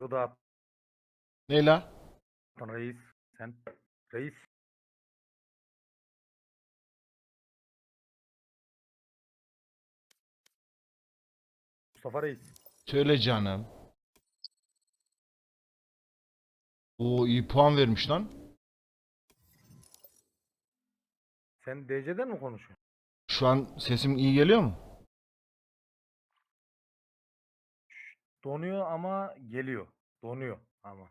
O da Ne la? atan reis. Sen. Reis. Mustafa Reis. Söyle canım. Oo iyi puan vermiş lan. Sen DC'den mi konuşuyorsun? Şu an sesim iyi geliyor mu? Donuyor ama geliyor. Donuyor ama.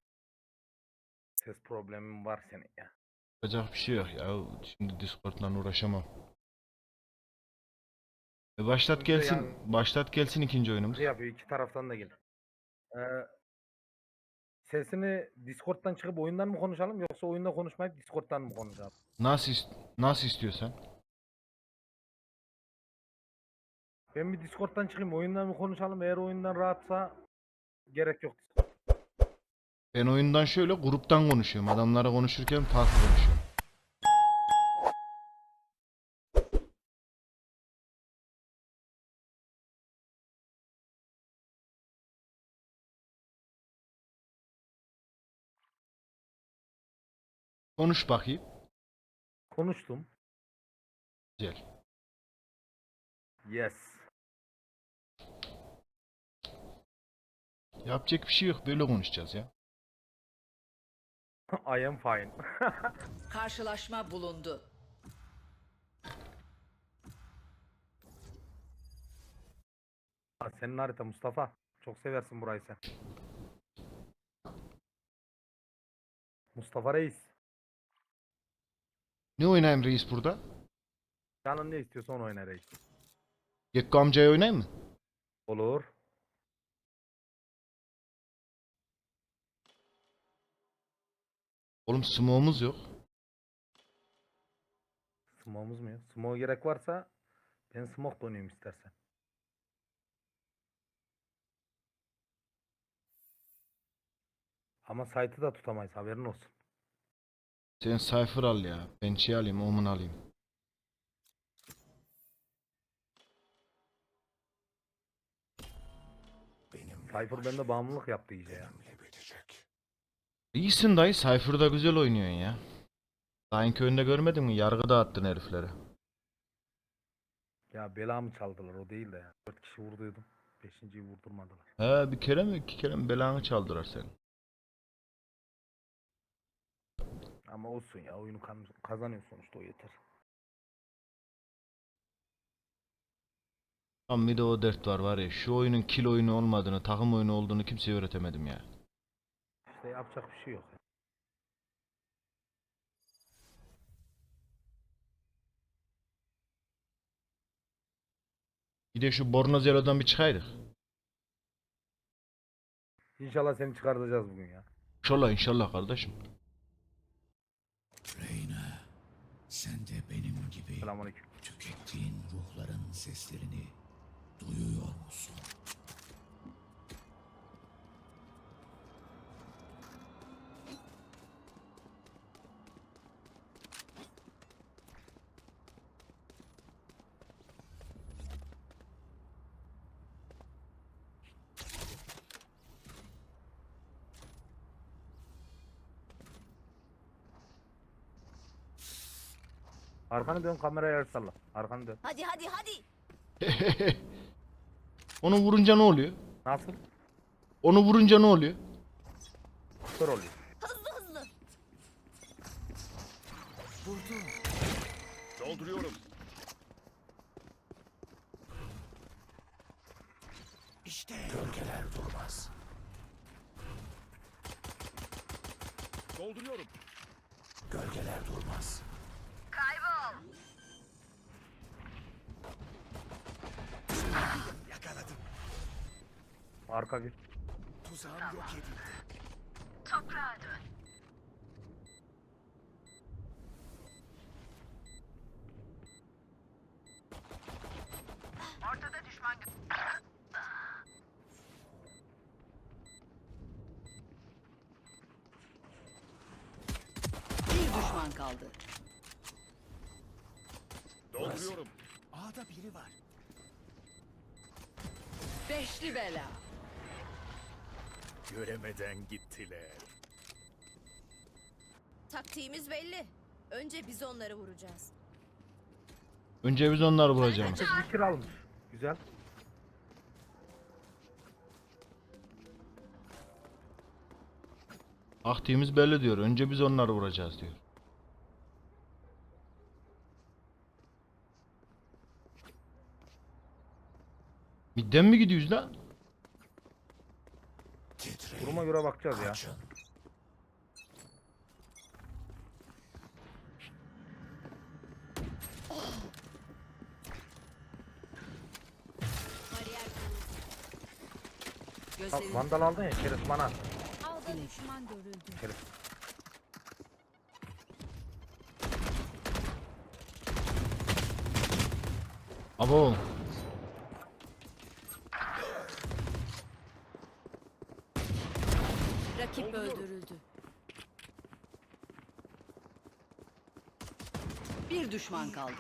Ses problemin var senin ya. Yapacak bir şey yok ya. Şimdi Discord'la uğraşamam. E başlat gelsin. yani- Başlat gelsin ikinci oyunumuz. Yapıyor? İki taraftan da gel. Ee, sesini Discord'dan çıkıp oyundan mı konuşalım yoksa oyunda konuşmayıp Discord'dan mı konuşalım? Nasıl ist- nasıl istiyorsan. Ben bir Discord'dan çıkayım oyundan mı konuşalım? Eğer oyundan rahatsa gerek yok. Ben oyundan şöyle gruptan konuşuyorum. Adamlara konuşurken farklı konuşuyorum. Konuş bakayım. Konuştum. Güzel. Yes. Yapacak bir şey yok. Böyle konuşacağız ya. I am fine. Karşılaşma bulundu. Ha, Senin harita Mustafa. Çok seversin burayı sen. Mustafa Reis. Ne oynayayım reis burada? Canın ne istiyorsa onu oyna Reis. Gekko amcayı oynayayım mı? Olur. Oğlum smoke'umuz yok. Smoke'umuz mu yok? Smoke gerek varsa ben smoke da oynayayım istersen. Ama site'ı da tutamayız haberin olsun. Sen Cypher al ya. Ben şey alayım, Omen alayım. Cypher bende bağımlılık yaptı iyice ya. İyisin dayı. Cypher'da güzel oynuyorsun ya. Daha oyunda görmedin mi? Yargı dağıttın heriflere. Ya belamı çaldılar o değil de ya. 4 kişi vurduydum. Beşinciyi vurdurmadılar. He bir kere mi iki kere mi belanı çaldılar senin. Ama olsun ya oyunu kan- kazanıyor sonuçta o yeter. Tam bir de o dert var var ya. Şu oyunun kill oyunu olmadığını, takım oyunu olduğunu kimseye öğretemedim ya. İşte yapacak bir şey yok. Bir de şu Bornozelo'dan bir çıkaydık. İnşallah seni çıkartacağız bugün ya. İnşallah inşallah kardeşim. Reyna, sen de benim gibi Selamünaleyküm. tükettiğin ruhların seslerini duyuyor musun? Arkanı dön kameraya el salla. Arkanı dön. Hadi hadi hadi. Onu vurunca ne oluyor? Nasıl? Onu vurunca ne oluyor? Kör oluyor. Hızlı hızlı. Dolduruyorum. İşte gölgeler durmaz. Dolduruyorum. Gölgeler durmaz. Yakaladım. Arka bir. Tuzağım yok edildi. Bir düşman kaldı. Dolduruyorum. A'da biri var. Beşli bela. Göremeden gittiler. Taktiğimiz belli. Önce biz onları vuracağız. Önce biz onları vuracağız. Kill almış. Güzel. Aktiğimiz belli diyor. Önce biz onları vuracağız diyor. Midden mi gidiyoruz lan? Göre bakacağız ya. Ha, Vandal aldın ya şerif bana. Avda düşman görüldü. Şerif. Abo. Rakip öldürüldü. Bir düşman kaldı.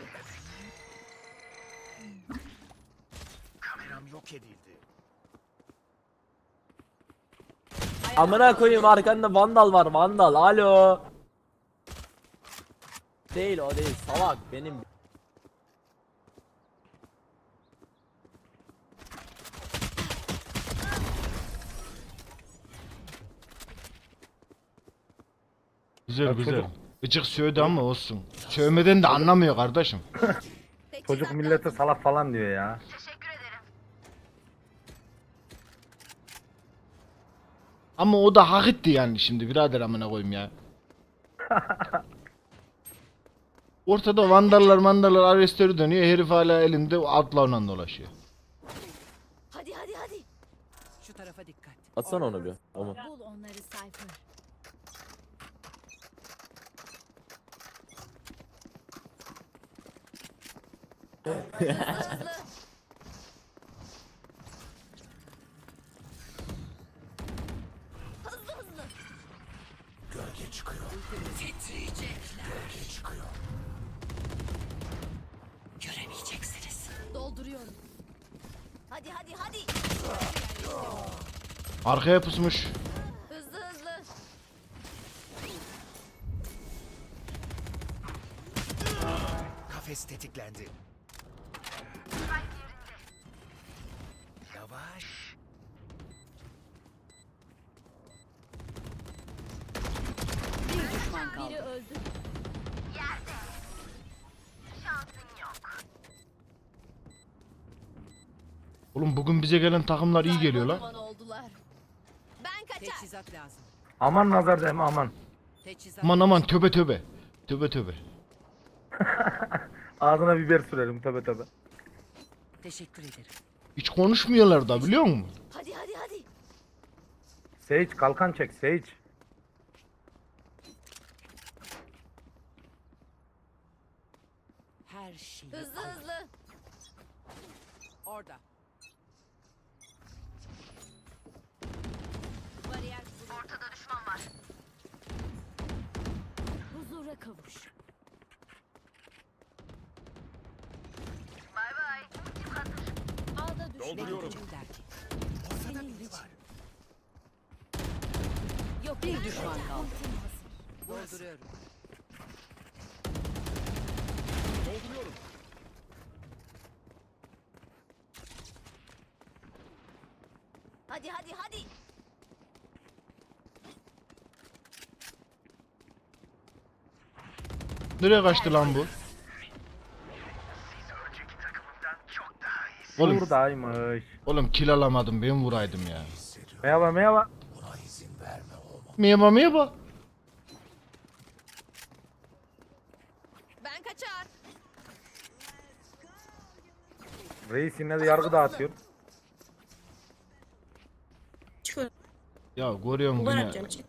Kameram yok edildi. Amına koyayım arkanda vandal var vandal alo. Değil o değil salak benim. Güzel güzel. Gıcık sövdü ama olsun. Sövmeden de anlamıyor kardeşim. Çocuk millete salak falan diyor ya. Ama o da hak etti yani şimdi birader amına koyayım ya. Ortada vandallar mandallar arestleri dönüyor. Herif hala elinde atlarla dolaşıyor. Hadi hadi hadi. Şu tarafa dikkat. Atsana onu bir. Onu. Bul onları Cypher. Hızlı hızlı. Hızlı hızlı. Gölge çıkıyor. Gölge çıkıyor. Dolduruyorum. Hadi hadi hadi. Arkaya pusmuş. Hızlı hızlı. Kafes tetiklendi. Yavaş. Bir düşman kaldı. Biri öldü. Oğlum bugün bize gelen takımlar iyi geliyor lan. Oldular. Ben kaçar. Teçhizat lazım. Aman nazar değme aman. Teçhizat. Aman aman töbe töbe. Töbe töbe. Ağzına biber sürelim tabi tabi. Teşekkür ederim. Hiç konuşmuyorlar da biliyor musun? Hadi hadi hadi. Sage kalkan çek Sage. Her şey. Hızlı hızlı. Orada. Bariyer Ortada düşman var. Huzura kavuş. Bay bay. Ağda düşman. Dolduruyorum. Bekçiler ki. Senin için. Yok Bir düşman kaldı. Hazır. Dolduruyorum. Dolduruyorum. Hadi hadi hadi. Nereye kaçtı lan bu? Oğlum, Buradaymış. oğlum kill alamadım ben vuraydım ya. Merhaba merhaba. Merhaba merhaba. Ben kaçar. Reis yine de yargı dağıtıyor. Ya görüyorum Duvar yine. atacağım çık.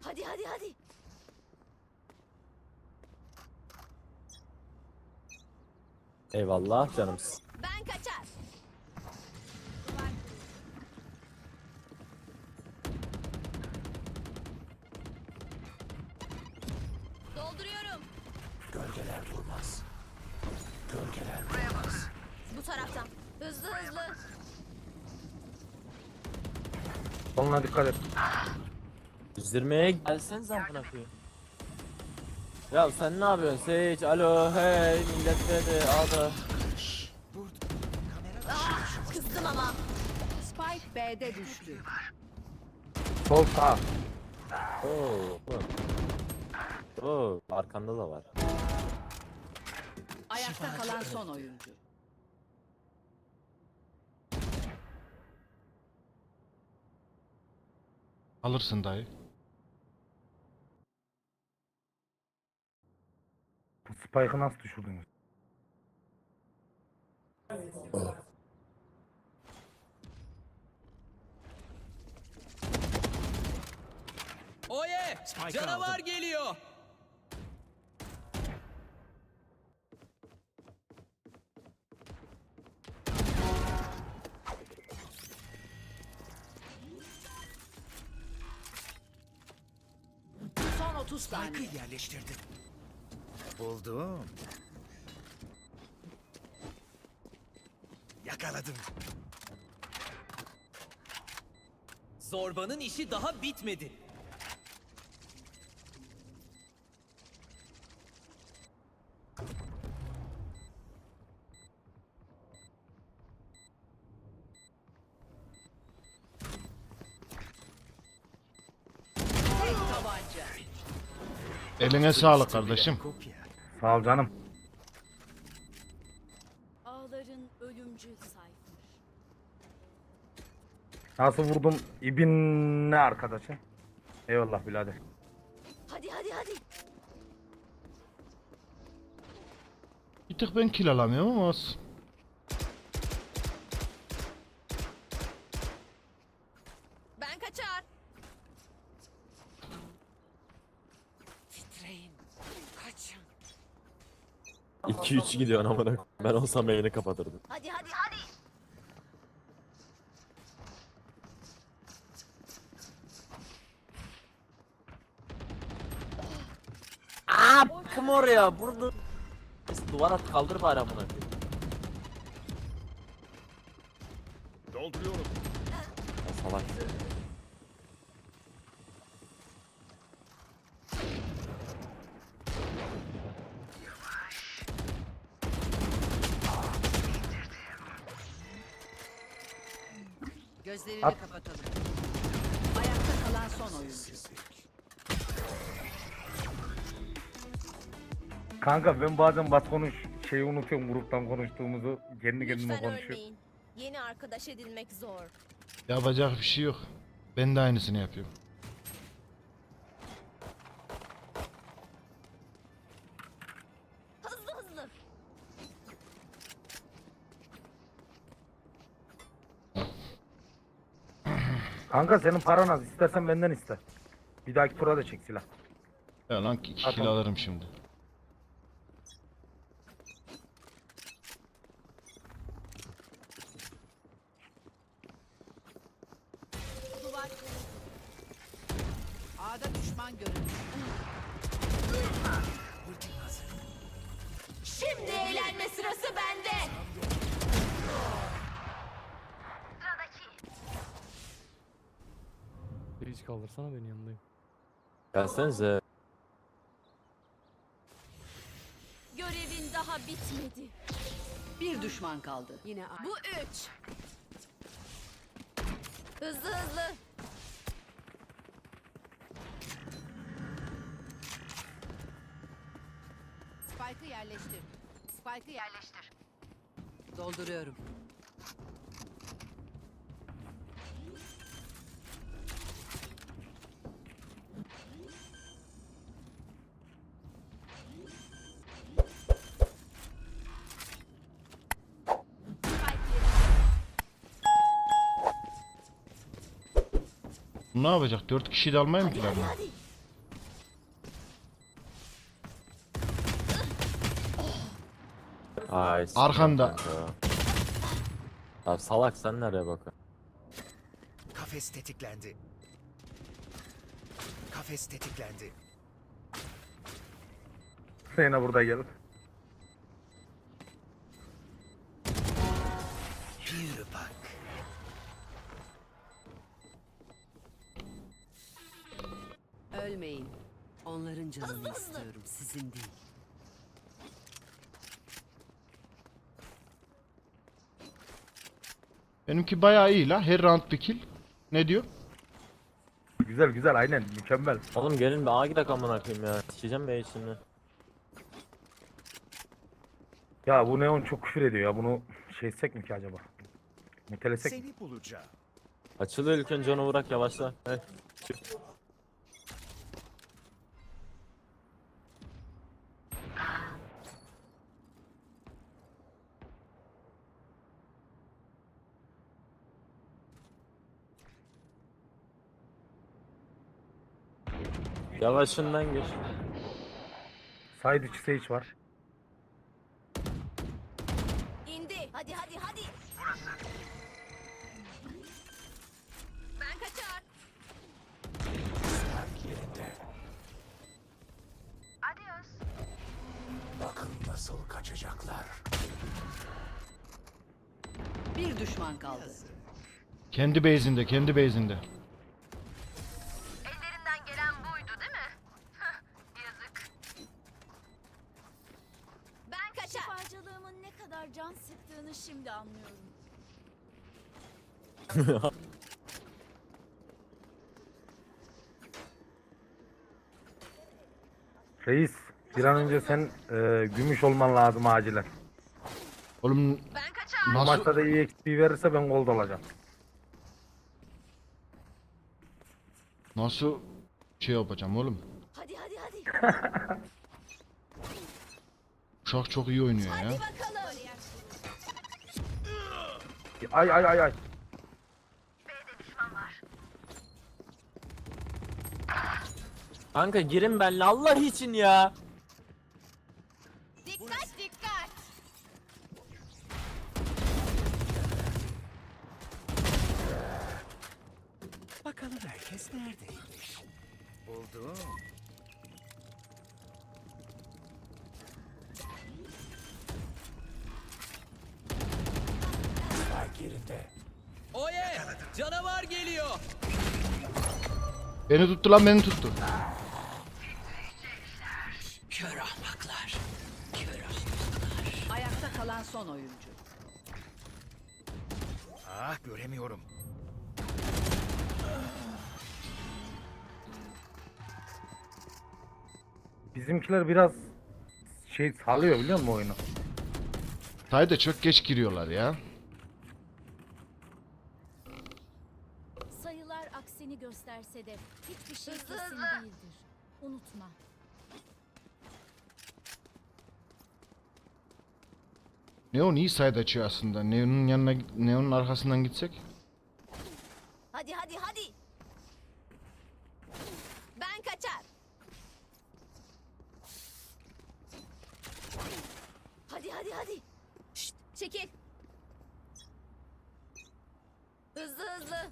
Hadi hadi hadi. Eyvallah canım. Dikkat et. 120'ye gelseniz amına koyayım. Ya sen ne yapıyorsun Sage? Alo hey millet dedi adı. Kızdım ama. Spike B'de düştü. Sol sağ. Oo. bu. Oo arkanda da var. Ayakta kalan son oyuncu. Alırsın dayı. Bu spike'ı nasıl düşürdünüz? Oye! Canavar geliyor. 30 saniye. yerleştirdim. Buldum. Yakaladım. Zorbanın işi daha bitmedi. Tek tabanca. Eline sağlık kardeşim. Sağ ol canım. Ağların ölümcül sayfır. Nasıl vurdum ibin ne arkadaşı? Eyvallah birader. Hadi hadi hadi. Bir tık ben kill alamıyorum ama olsun. Ben kaçar. Titreyin. Kaçın. 2-3 gidiyor amına koyayım. Ben olsam yayını kapatırdım. Hadi hadi hadi. Aa bakım oraya burada. Duvar at kaldır bari amına koyayım. Dolduruyorum. Salak. Gözlerini At. kapatalım. Ayakta kalan son oyuncu. Kanka ben bazen bas konuş şeyi unutuyorum gruptan konuştuğumuzu. Kendi kendime Lütfen konuşuyorum. ölmeyin. Yeni arkadaş edinmek zor. Yapacak bir şey yok. Ben de aynısını yapıyorum. Kanka senin paran az. İstersen benden iste. Bir dahaki tura da çek silah. Ya lan 2 Atalım. kill alırım şimdi. Gelsenize. Görevin daha bitmedi. Bir düşman kaldı. Yine. Bu üç. Hızlı hızlı. Spike'ı yerleştir. Spike'ı yerleştir. Dolduruyorum. Ne yapacak? 4 kişiyi de planlıyor? hadi. Ay. Arkanda. Ya salak sen nereye bakıyorsun? Kafes tetiklendi. Kafes tetiklendi. Yine burada gel. Yürü bak. Ölmeyin. Onların canını Hızlı, hızlı. istiyorum, sizin değil. Benimki bayağı iyi la. Her round bir kill. Ne diyor? Güzel güzel aynen mükemmel. Oğlum gelin bir A gidek amına koyayım ya. Sikeceğim be şimdi. Ya bu Neon çok küfür ediyor ya bunu şey etsek mi ki acaba? Mutelesek mi? Açılıyor ilk önce onu bırak yavaşla. Hey. Yavaşından gir. Side içi Sage var. İndi. Hadi hadi hadi. Ben kaçar. Yerinde. Bakın nasıl kaçacaklar. Bir düşman kaldı. Kendi base'inde, kendi base'inde. Reis bir an önce sen e, gümüş olman lazım acilen. Oğlum. Bu nasıl maçta da iyi XP verirse ben gold olacağım. nasıl şey yapacağım oğlum? Hadi hadi hadi. Uşak çok iyi oynuyor ya. Bakalım. Ay ay ay ay. Kanka girin benle Allah için ya. Dikkat dikkat. Bakalım herkes neredeymiş. Buldum. Spike yerinde. Oye! Canavar geliyor. Beni tuttu lan beni tuttu. Son oyuncu. Ah göremiyorum. Bizimkiler biraz şey salıyor biliyor musun oyunu? Sayda çok geç giriyorlar ya. Sayılar aksini gösterse de hiçbir şey kesin değildir. Unutma. Neon iyi side açıyor aslında. Neon'un yanına, Neon'un arkasından gitsek. Hadi hadi hadi. Ben kaçar. Hadi hadi hadi. Şşt, çekil. Hızlı hızlı.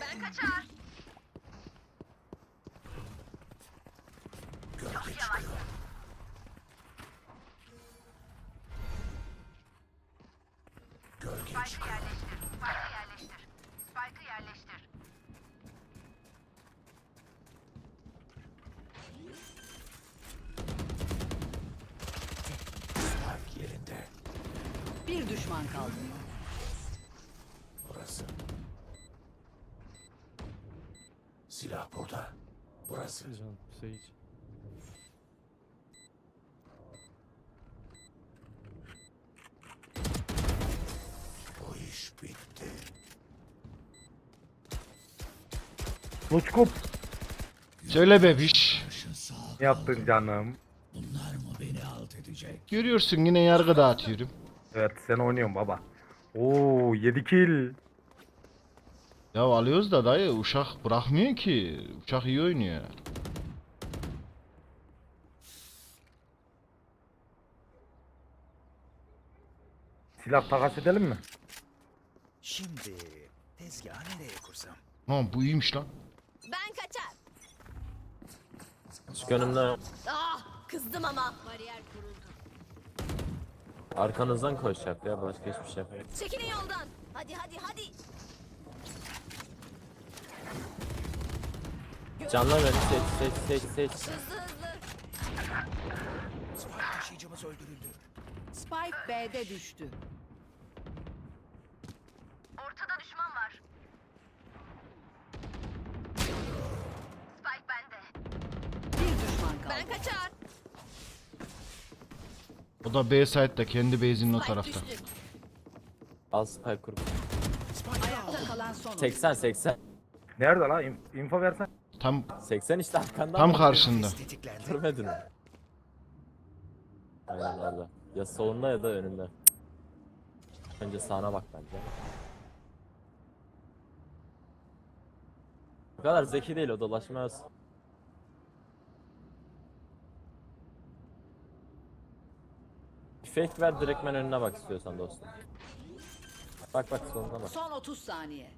Ben kaçar. Gölge çıkıyor. Spike yerinde. Bir düşman kaldı. Burası. Silah burada. Burası. Can, Sage. Luçkup Söyle bebiş. Ne yaptın canım? Bunlar mı beni alt edecek? Görüyorsun yine yargı dağıtıyorum. Evet sen oynuyorsun baba. Oo 7 kill. Ya alıyoruz da dayı uşak bırakmıyor ki. Uşak iyi oynuyor. Silah takas edelim mi? Şimdi tezgahı nereye kursam? Ha bu iyiymiş lan. Ben kaçar. Çık önümden. Ah kızdım ama. Bariyer kuruldu. Arkanızdan koşacak ya başka hiçbir şey yapmayın. Çekilin yoldan. Hadi hadi hadi. Canla beni seç seç seç seç. Hızlı hızlı. Spike taşıyıcımız öldürüldü. Spike B'de düştü. Ortada düşman var. Spike bende. Bir düşman kaçar. O da B site'da kendi base'inin o tarafta. düştü. Al spike kur. Ayakta kalan son oyuncu. 80 80. Nerede la? İn- info versen. Tam 80 işte arkanda. tam karşında. Tetiklendi. Görmedin mi? Aynen orada. Ya solunda ya da önünde. Önce sağına bak bence. Bu kadar zeki değil o dolaşmaz. Fake ver direktmen önüne bak istiyorsan dostum. Bak bak soluna bak. Son 30 saniye.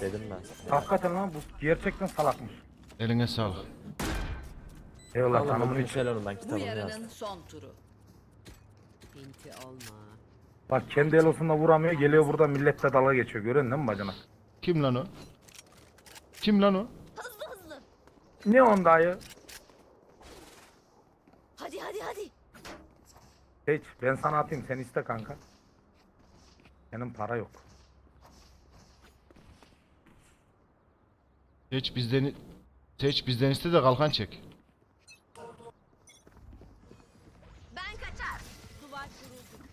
Dedim ben sana. Hakikaten lan bu gerçekten salakmış. Eline sağlık. Eyvallah tanımın bugün için. şeyler onu ben Bu kitabımı yazdım. yarının son turu. Pinti olma. Bak kendi elosunda vuramıyor geliyor burada milletle dalga geçiyor. Görüyorsun değil mi bacana? Kim lan o? Kim lan o? Hızlı hızlı. Ne on dayı? Hadi hadi hadi. Hiç ben sana atayım sen iste kanka. Senin para yok. Seç bizden Seç bizden iste de kalkan çek. Ben kaçar. Duvar kuruldu.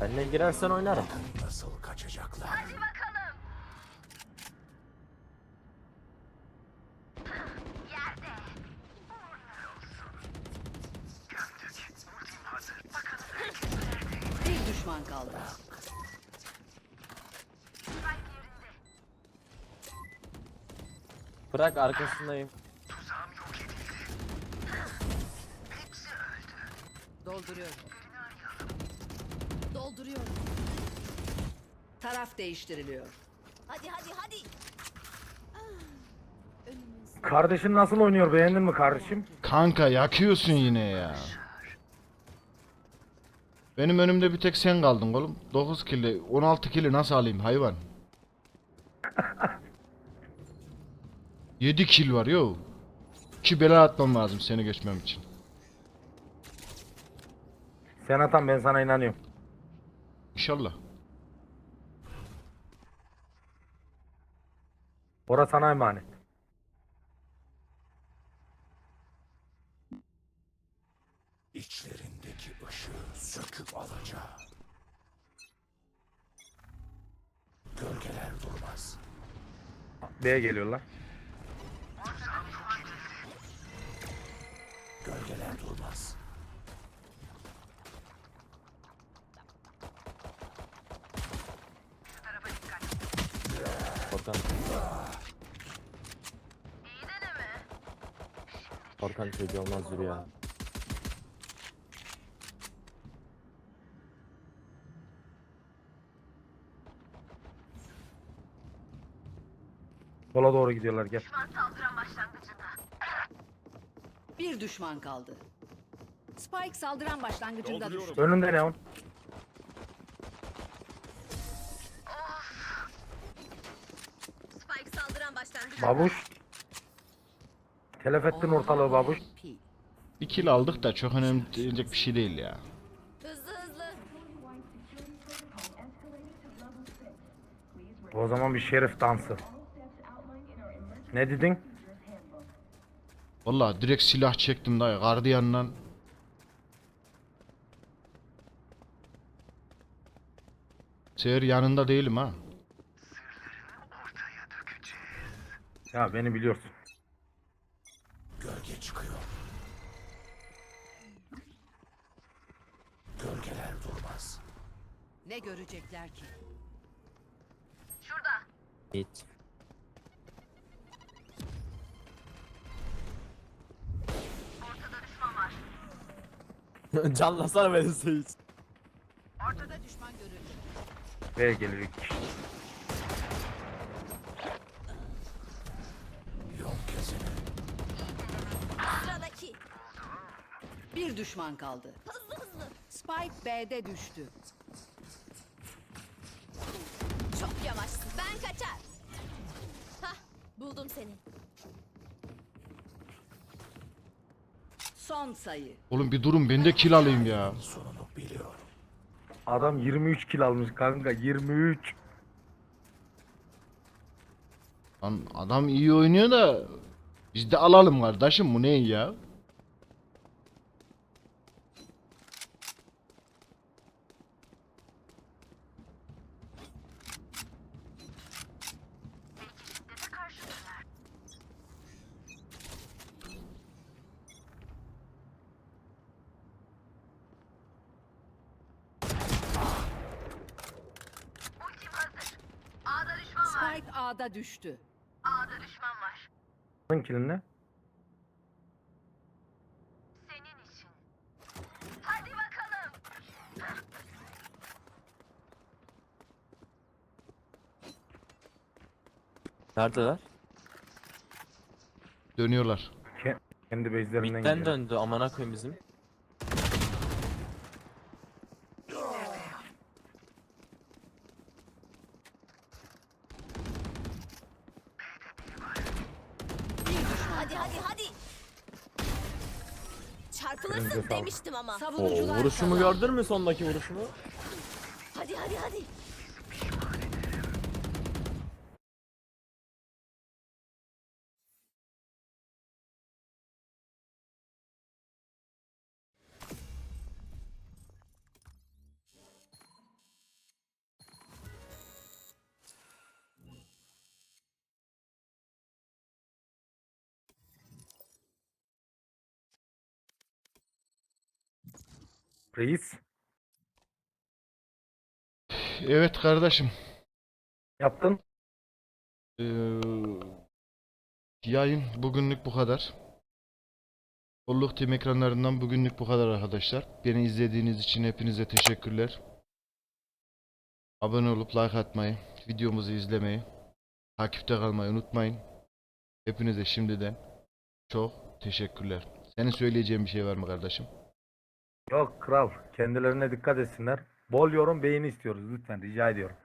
Benle girersen oynarım. Nasıl kaçacaklar? Hadi bakalım. Yerde. Bir düşman kaldı. Bırak arkasındayım. Dolduruyorum. Dolduruyorum. Taraf değiştiriliyor. Hadi hadi hadi. Kardeşin nasıl oynuyor beğendin mi kardeşim? Kanka yakıyorsun yine ya. Benim önümde bir tek sen kaldın oğlum. 9 kili, 16 kili nasıl alayım hayvan? 7 kill var yo. 2 bela atmam lazım seni geçmem için. Sen atan ben sana inanıyorum. İnşallah. Orası sana emanet. İçlerindeki ışığı söküp alacağım. Gölgeler durmaz. B'ye geliyorlar. Gölgeler durmaz. Korkan. Korkan çocuğu olmaz yürü ya. Sola doğru gidiyorlar gel. Bir düşman kaldı. Spike saldıran başlangıcında düştü. Önünde ne on? Spike saldıran başlangıç. Babuş. Telef ettin ortalığı babuş. Kill aldık da çok önemli diyecek bir şey değil ya. Hızlı hızlı. O zaman bir şerif dansı. Ne dedin? Vallahi direkt silah çektim dayı gardiyanla. Seher yanında değilim ha. Ya beni biliyorsun. Gölge çıkıyor. Gölgeler durmaz. Ne görecekler ki? Hiç. Canlasana beni Seyit. Ortada düşman görüldü. B'ye geliyor iki kişi. Sıradaki. Bir düşman kaldı. Hızlı hızlı. Spike B'de düştü. Çok yavaşsın. Ben kaçar. Hah buldum seni. Son sayı. Oğlum bir durun ben de kill alayım ya. Sonunu biliyorum. Adam 23 kill almış kanka 23. Lan adam iyi oynuyor da biz de alalım kardeşim bu ne ya? Spike A'da düştü. Senin killin ne? Neredeler? Dönüyorlar. Ke- kendi base'lerinden Midden gidiyor. döndü amına koyayım bizim. Hadi hadi hadi. Elinize Çarpılırsın sağlık. demiştim ama. Savunucular vuruşumu gördün mü sondaki vuruşumu? Hadi hadi hadi. Reis Evet kardeşim. yaptın. Ee, yayın bugünlük bu kadar. Bolluk Team ekranlarından bugünlük bu kadar arkadaşlar. Beni izlediğiniz için hepinize teşekkürler. Abone olup like atmayı, videomuzu izlemeyi, takipte kalmayı unutmayın. Hepinize şimdiden çok teşekkürler. Senin söyleyeceğin bir şey var mı kardeşim? Yok kral kendilerine dikkat etsinler. Bol yorum beğeni istiyoruz lütfen rica ediyorum.